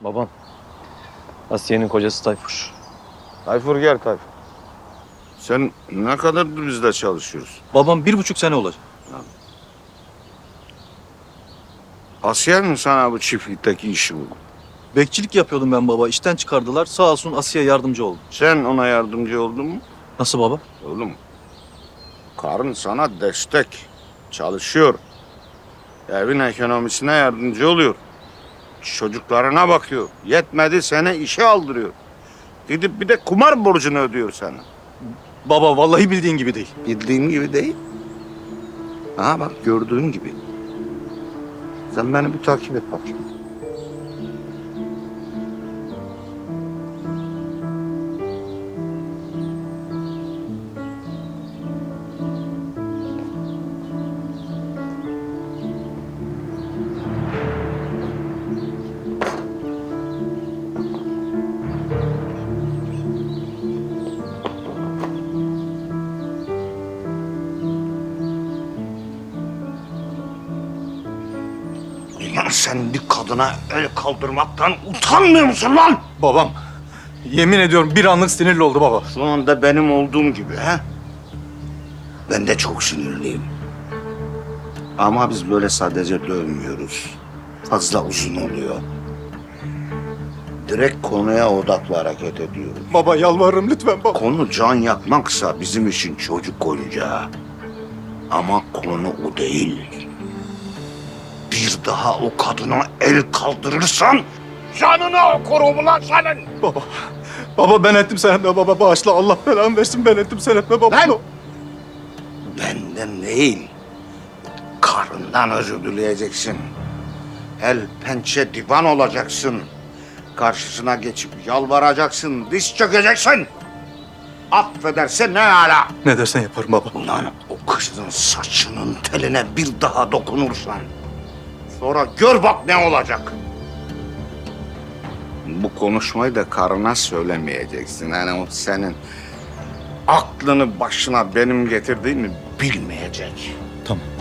Babam. Asiye'nin kocası Tayfur. Tayfur gel Tayfur. Sen ne kadardır bizde çalışıyorsun? Babam bir buçuk sene olacak. Asiye mi sana bu çiftlikteki işi buldu? Bekçilik yapıyordum ben baba. İşten çıkardılar. Sağ olsun Asiye yardımcı oldu. Sen ona yardımcı oldun mu? Nasıl baba? Oğlum, karın sana destek. Çalışıyor. Evin ekonomisine yardımcı oluyor. Çocuklarına bakıyor. Yetmedi seni işe aldırıyor. Gidip bir de kumar borcunu ödüyor sana. Baba vallahi bildiğin gibi değil. Bildiğim gibi değil. Ha bak gördüğün gibi. Sen beni bir takip et bakayım. Lan sen bir kadına el kaldırmaktan utanmıyor musun lan? Babam. Yemin ediyorum bir anlık sinirli oldu baba. Şu anda benim olduğum gibi ha? Ben de çok sinirliyim. Ama biz böyle sadece dövmüyoruz. Fazla uzun oluyor. Direkt konuya odaklı hareket ediyoruz. Baba yalvarırım lütfen baba. Konu can yakmaksa bizim için çocuk oyuncağı. Ama konu o değil. Bir daha o kadına el kaldırırsan canını okurum ulan senin. Baba. Baba ben ettim sen etme baba. Bağışla Allah belanı versin ben ettim sen etme baba. Lan! Benden değil, karından özür dileyeceksin. El pençe divan olacaksın. Karşısına geçip yalvaracaksın, diz çökeceksin. Affederse ne ala. Ne dersen yaparım baba. Ulan o kızın saçının teline bir daha dokunursan... ...sonra gör bak ne olacak. Bu konuşmayı da karına söylemeyeceksin. Yani o senin aklını başına benim getirdiğimi bilmeyecek. Tamam.